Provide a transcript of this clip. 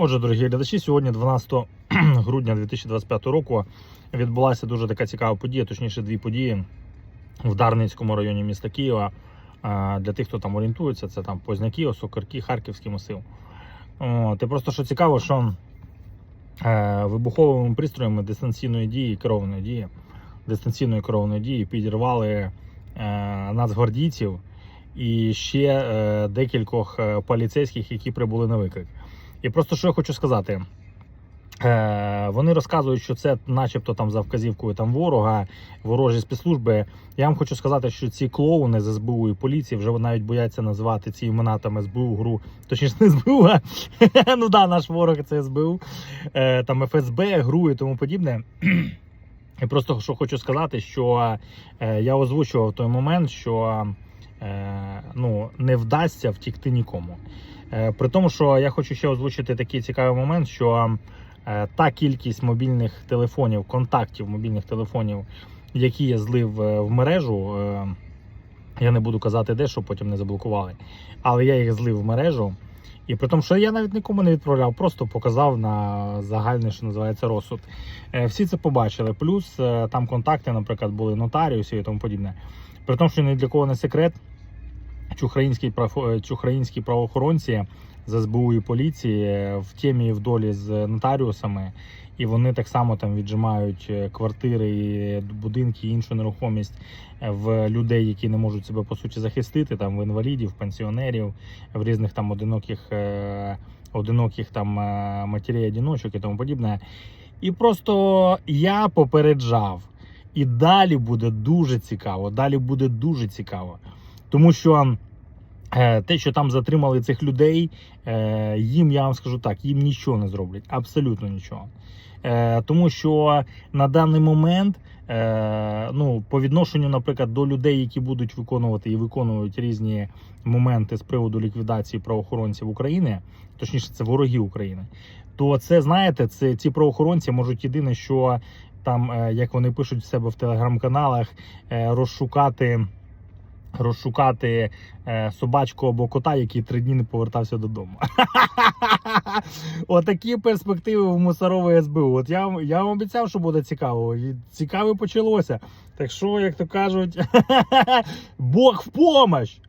Отже, дорогі глядачі, сьогодні, 12 грудня 2025 року, відбулася дуже така цікава подія, точніше, дві події в Дарницькому районі міста Києва. Для тих, хто там орієнтується, це там Позняки, Осокорки, Харківський масив. І просто що цікаво, що е, вибуховими пристроями дистанційної дії, керованої дії, дистанційної керованої дії підірвали е, нацгвардійців і ще е, декількох поліцейських, які прибули на виклик. І просто що я хочу сказати. Е, вони розказують, що це, начебто, там за вказівкою там ворога, ворожі спецслужби. Я вам хочу сказати, що ці клоуни з СБУ і поліції вже навіть бояться називати ці імена там СБУ гру. Точніше, не СБУ, а ну да, наш ворог це СБУ, е, там ФСБ, ГРУ і тому подібне. І просто що хочу сказати, що е, я озвучував той момент, що ну, не вдасться втікти нікому. Е, При тому, що я хочу ще озвучити такий цікавий момент, що е, та кількість мобільних телефонів, контактів мобільних телефонів, які я злив е, в мережу, е, я не буду казати де, щоб потім не заблокували, але я їх злив в мережу. І при тому, що я навіть нікому не відправляв, просто показав на загальний, що називається розсуд. Е, Всі це побачили. Плюс е, там контакти, наприклад, були нотаріусів і тому подібне. При тому, що ні для кого не секрет, чухраїнські, чи українські правоохоронці з СБУ і поліції е, в темі і в долі з нотаріусами, і вони так само там віджимають е, квартири, і будинки і іншу нерухомість е, в людей, які не можуть себе по суті захистити, там в інвалідів, пенсіонерів, в різних там одиноких, одиноких там матерей одиночок і тому подібне. І просто я попереджав. І далі буде дуже цікаво. Далі буде дуже цікаво. Тому що те, що там затримали цих людей, е, їм, я вам скажу так, їм нічого не зроблять. Абсолютно нічого. Е, тому що на даний момент, е, ну, по відношенню, наприклад, до людей, які будуть виконувати і виконують різні моменти з приводу ліквідації правоохоронців України, точніше, це вороги України, то це знаєте, це ці правоохоронці можуть єдине, що там, е, як вони пишуть в себе в телеграм-каналах, е, розшукати. Розшукати е, собачку або кота, який три дні не повертався додому. Отакі перспективи в мусорової СБУ. От я, вам- я вам обіцяв, що буде цікаво. І цікаво почалося. Так що, як то кажуть, Бог в помощь!